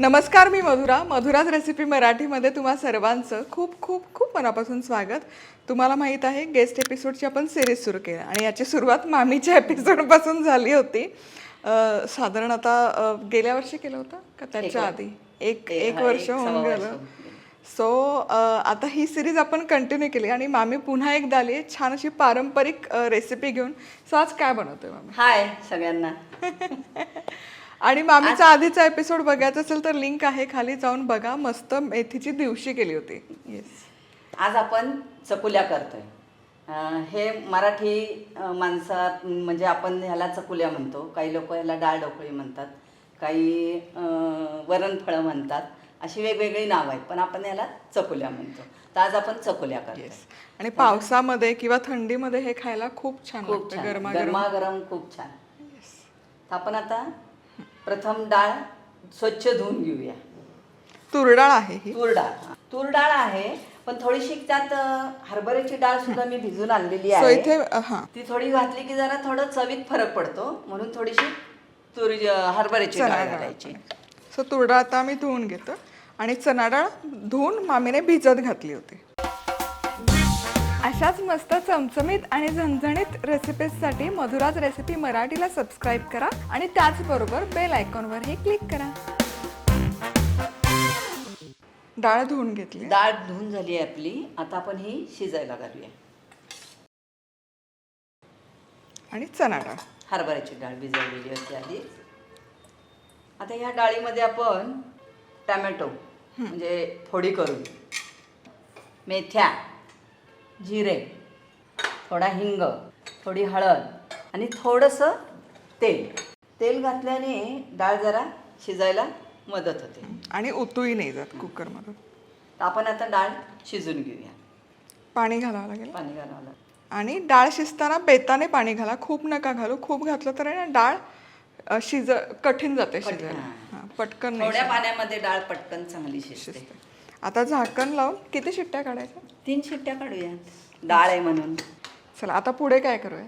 नमस्कार मी मधुरा. मधुराज रेसिपी मराठीमध्ये तुम्हा सर्वांचं खूप खूप खूप मनापासून स्वागत. तुम्हाला माहीत आहे गेस्ट एपिसोडची आपण सिरीज सुरू केली आणि याची सुरुवात मामीच्या एपिसोडपासून झाली होती. अं, साधारण आता अं, गेल्या वर्षी केलं होतं का त्याच्या आधी? एक एक वर्ष होऊन गेलं. सो आता ही सिरीज आपण कंटिन्यू केली आणि मामी पुन्हा एकदा आली आहे छान अशी पारंपरिक रेसिपी घेऊन. सो आज काय बनवतोय मामी? हाय सगळ्यांना. आणि मामीचा आधीचा एपिसोड बघायचा असेल तर लिंक आहे खाली जाऊन बघा. मस्त मेथीची दिवशी केली होती. येस आज आपण चकुल्या करतोय. अं, हे मराठी अं, माणसात म्हणजे आपण ह्याला चकुल्या म्हणतो. काही लोक ह्याला डाळ ढोकळी म्हणतात. काही अं, वरणफळं म्हणतात. अशी वेगवेगळी नावं आहेत पण आपण ह्याला चकुल्या म्हणतो. तर आज आपण चकुल्या करतो येस आणि पावसामध्ये किंवा थंडीमध्ये हे खायला खूप छान खूप लागतं छान. गरमागरम. गरमागरम खूप छान. आपण आता प्रथम डाळ स्वच्छ धुवून घेऊया. तूर डाळ आहे ही. तूर डाळ तूर डाळ आहे पण थोडीशी त्यात हरभऱ्याची डाळ सुद्धा मी भिजून आणलेली सो आहे. इथे हा. ती थोडी घातली की जरा थोडं चवीत फरक पडतो म्हणून थोडीशी तूर हरभऱ्याची डाळ घालायची. सो तूर डाळ आता आम्ही धुवून घेतो. आणि चणा डाळ धुवून मामीने भिजत घातली होती. अशाच मस्त चमचमीत आणि झणझणीत रेसिपीजसाठी मधुराज रेसिपी मराठीला सबस्क्राईब करा आणि त्याचबरोबर बेल आयकॉनवरही क्लिक करा. डाळ धुवून घेतली. डाळ धुवून झाली आहे आपली. आता आपण ही शिजायला घालूया. आणि चणा डाळ हरभऱ्याची डाळ भिजवलेली होती आधी आता ह्या डाळीमध्ये आपण टॅमॅटो म्हणजे फोडी करून मेथ्या जिरे थोडा हिंग थोडी हळद आणि थोडंसं तेल. तेल घातल्याने डाळ जरा शिजायला मदत होते. आणि उतूही नाही जात कुकरमधून. तर आपण आता डाळ शिजून घेऊया. पाणी घालावं लागेल. पाणी घालावं लागेल. आणि डाळ शिजताना बेताने पाणी घाला. खूप नका घालू. खूप घातलं तर ना डाळ अ, शिज कठीण जाते शिजायला. हां, पटकन नाही थोड्या पाण्यामध्ये डाळ पटकन चांगली शिजते. शिजते. आता झाकण लावून किती शिट्ट्या काढायच्या? तीन शिट्ट्या काढूया डाळ आहे म्हणून. चला आता पुढे काय करूया?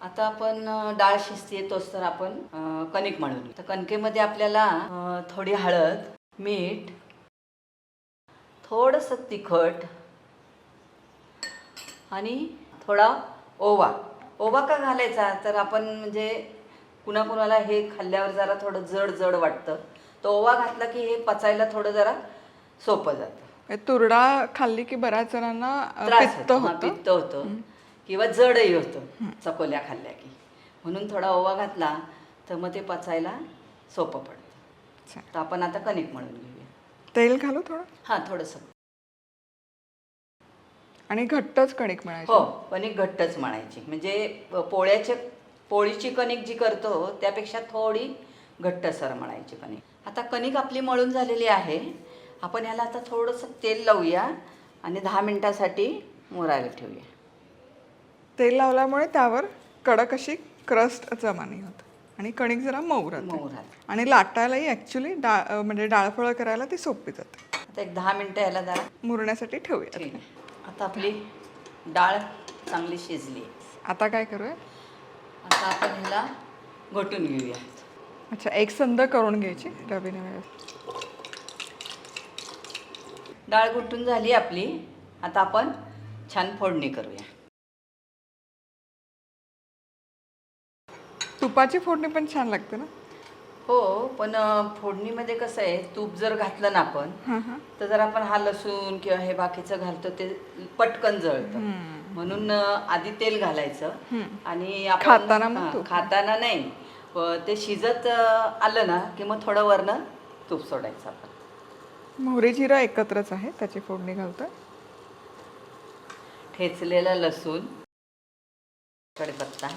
आता आपण डाळ शिजते तोच तर आपण अं, कणिक घेऊ. तर कणकेमध्ये आपल्याला अं, थोडी हळद मीठ थोडंसं तिखट आणि थोडा ओवा. ओवा का घालायचा? तर आपण म्हणजे कुणा कुणाला हे खाल्ल्यावर जरा थोडं जड जड वाटतं. तर ओवा घातला की हे पचायला थोडं जरा सोपं जातं. हे तुरडा खाल्ली की बऱ्याच जणांना त्रास पित्त होतो हा, होतं. पित्त होतं. किंवा जडही होतं चकोल्या खाल्ल्या की. म्हणून थोडा ओवा घातला तर मग ते पचायला सोपं पडतं. चालेल. तर आपण आता कणिक मळून घेऊया. तेल घालू थोडं? हां थोडंसं. आणि घट्टच कणिक मिळायची? हो कणिक घट्टच मळायची. म्हणजे पोळ्याचे पोळीची कणिक जी करतो त्यापेक्षा थोडी घट्टसर मळायची कणिक. आता कणिक आपली मळून झालेली आहे. आपण ह्याला आता थोडंसं तेल लावूया आणि दहा मिनिटासाठी मुरायला ठेवूया. तेल लावल्यामुळे त्यावर कडक अशी क्रस्ट जमा नाही होत आणि कणिक जरा मऊ मऊ राहते. आणि लाटायलाही ॲक्च्युली डाळ म्हणजे डाळफळं करायला ती सोपी जाते. आता एक दहा मिनटं याला जरा मुरण्यासाठी ठेवूया ठीक आहे. आता आपली डाळ चांगली शिजली. आता काय करूया? आता आपण ह्याला घोटून घेऊया. अच्छा एक संद करून घ्यायची रवीने वेळेस डाळ घोटून झाली आपली. आता आपण छान फोडणी करूया. तुपाची फोडणी पण छान लागते ना? हो पण फोडणीमध्ये कसं आहे तूप जर घातलं ना आपण हां हां. तर जर आपण हा लसूण किंवा हे बाकीचं घालतो ते पटकन जळतं. म्हणून आधी तेल घालायचं आणि आपण- खाताना. खाताना नाही. ते शिजत आलं ना की मग थोडं वरनं तूप सोडायचं आपण. मोहरी जिरा एकत्रच आहे त्याची फोडणी घालतोय. ठेचलेला लसूण. कढीपत्ता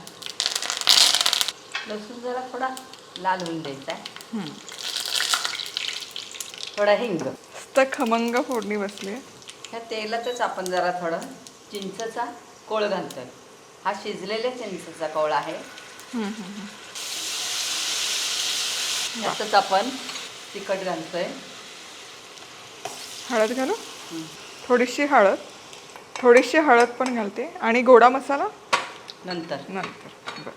लसूण जरा थोडा लाल होऊन द्यायचा आहे. थोडा हिंग. मस्त खमंग फोडणी बसली आहे. ह्या तेलातच आपण जरा थोडं चिंचचा कोळ घालतोय. हा शिजलेल्या चिंचेचा कोळ आहे. यातच आपण तिखट घालतोय. हळद घालू. थोडीशी हळद. थोडीशी हळद पण घालते. आणि गोडा मसाला? नंतर. नंतर. बरं.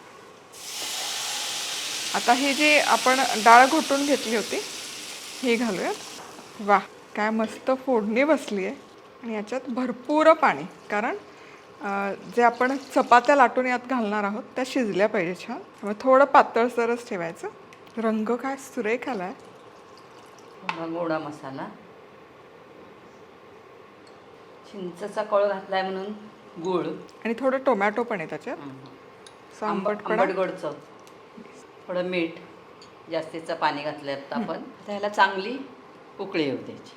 आता ही जी आपण डाळ घोटून घेतली होती हे घालूयात. वा काय मस्त फोडणी बसली आहे. आणि याच्यात भरपूर पाणी कारण जे आपण चपात्या लाटून यात घालणार आहोत त्या शिजल्या पाहिजे छान. त्यामुळे थोडं पातळसरच ठेवायचं. रंग काय सुरेख आलाय. थोडा गोडा मसाला. चिंचचा कळ घातलाय म्हणून गुळ. आणि थोडं टोमॅटो पण आहे त्याच्यात. आंबटपणा आंबट गोडचं थोडं मीठ जास्तीचं पाणी घातलं आता आपण. आता ह्याला चांगली उकळी येऊ द्यायची.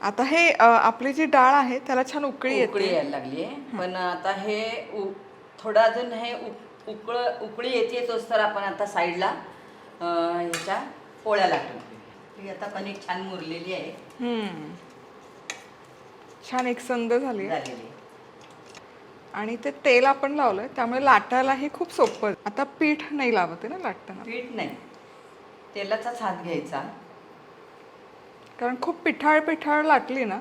आता हे अं, आपली जी डाळ आहे त्याला छान उकळी उकळी येते. यायला लागली आहे. पण आता हे उ थोडं अजून हे उक उकळ उकळी येते तोच तर आपण आता साईडला अं, ह्याच्या पोळ्या घेऊया. ही आता कणिक छान मुरलेली आहे. हम्म. छान झाली. आहे. झालेली. आहे. आणि ते तेल आपण लावलंय त्यामुळे लाटायलाही खूप सोपं आहे. आता पीठ नाही लावत आहे ना लाटताना. पीठ नाही. तेलाचाच हात घ्यायचा. कारण खूप पिठाळ पिठाळ लाटली ना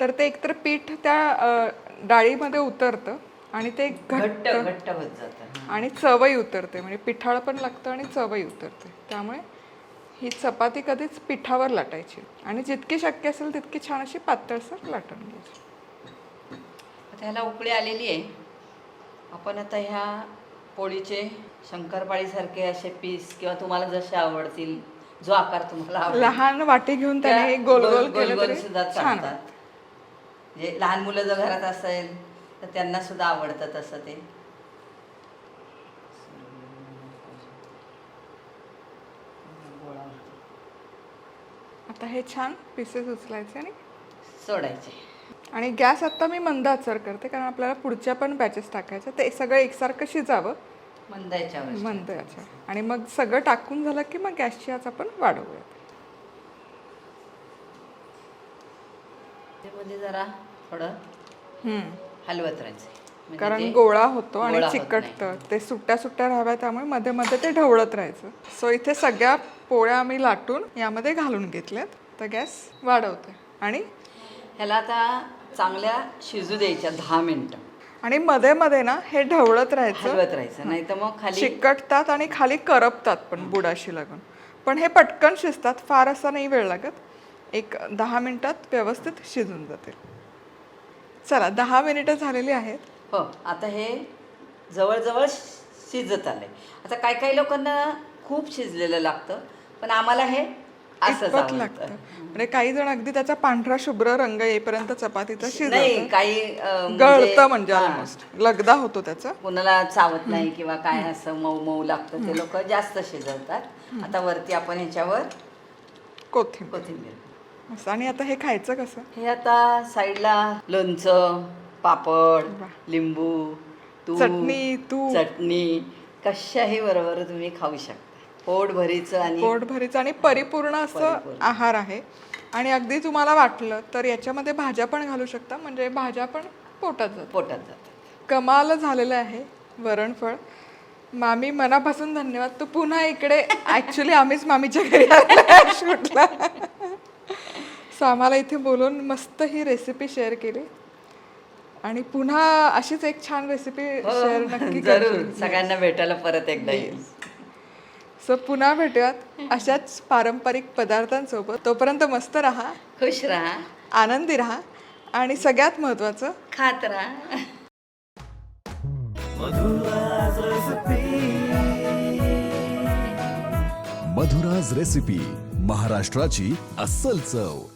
तर ते एकतर पीठ त्या अं, डाळीमध्ये उतरतं आणि ते घट्ट घट्ट घट्ट होत जातं. आणि चवही उतरते. म्हणजे पिठाळ पण लागतं आणि चवही उतरते. त्यामुळे ही चपाती कधीच पिठावर लाटायची. आणि जितकी शक्य असेल तितकी छान अशी पातळसर लाटून घ्यायची. आता ह्याला उकळी आलेली आहे. आपण आता ह्या पोळीचे शंकरपाळीसारखे असे पीस किंवा तुम्हाला जसे आवडतील जो आकार तुम्हाला लहान वाटी घेऊन त्या त्याने गोल गोल गोल गोल सुद्धा चालतात. म्हणजे लहान मुलं जर घरात असेल तर त्यांना सुद्धा आवडतं तसं ते. आता हे छान पीसेस उचलायचे आणि सोडायचे. आणि गॅस आता मी मंद आचर करते कारण आपल्याला पुढच्या पण बॅचेस टाकायच्या ते सगळं एकसारखं शिजावं मंद याच्यावर मंद आचर. आणि मग सगळं टाकून झालं की मग गॅसची आच आपण वाढवूया जरा थोडं हम्म. हलवत राहायचं. म्हणजे कारण ते गोळा होतो आणि गोळा होत चिकटतं. ते सुट्ट्या सुट्ट्या राहाव्या त्यामुळे मध्ये मध्ये ते ढवळत राहायचं. सो इथे सगळ्या पोळ्या आम्ही लाटून यामध्ये घालून घेतल्यात. तर गॅस वाढवते. आणि ह्याला आता चांगल्या शिजू द्यायच्या दहा मिनिटं. आणि मध्ये मध्ये ना हे ढवळत राहायचं. हलवत राहायचं. नाही तर मग खाली चिकटतात आणि खाली करपतात पण बुडाशी लागून. पण हे पटकन शिजतात फार असा नाही वेळ लागत. एक दहा मिनिटात व्यवस्थित शिजून जातील. चला दहा मिनिटं झालेली आहेत. हो. आता हे जवळजवळ शिजत आलंय. आता काही काही लोकांना खूप शिजलेलं लागतं पण आम्हाला हे इतपत लागतं. म्हणजे काही जण अगदी त्याचा पांढरा शुभ्र रंग येईपर्यंत चपातीचा नाही शिजवतात काही अं, गळतं म्हणजे हा, ऑलमोस्ट लगदा होतो त्याचा. कोणाला चावत नाही किंवा काय असं मऊ मऊ लागतं ते लोक जास्त शिजवतात. आता वरती आपण ह्याच्यावर कोथिंबीर. कोथिंबीर. असं. आणि आता हे खायचं कसं? हे आता साईडला लोणचं पापड. लिंबू तूप चटणी, तूप. चटणी कशाही बरोबर तुम्ही खाऊ शकता. पोट भरीचं आणि पोट भरीचं आणि परिपूर्ण असं. आहार आहे. आणि अगदी तुम्हाला वाटलं तर याच्यामध्ये भाज्या पण घालू शकता म्हणजे भाज्या पण पोटात जातात. पोटात जातात. कमाल झालेलं आहे वरणफळ. मामी मनापासून धन्यवाद. तू पुन्हा इकडे ऍक्च्युली आम्हीच मामीच्या घरी शूटला सो आम्हाला इथे बोलून मस्त ही रेसिपी शेअर केली. आणि पुन्हा अशीच एक छान रेसिपी शेअर नक्की हो, जरूर करशील. सगळ्यांना भेटायला परत एकदा येईल. सो पुन्हा भेटूयात. अशाच पारंपरिक पदार्थांसोबत. तोपर्यंत मस्त राहा. खुश राहा. आनंदी राहा. आणि सगळ्यात महत्त्वाचं खात राहा. मधुराज रेसिपी महाराष्ट्राची अस्सल चव.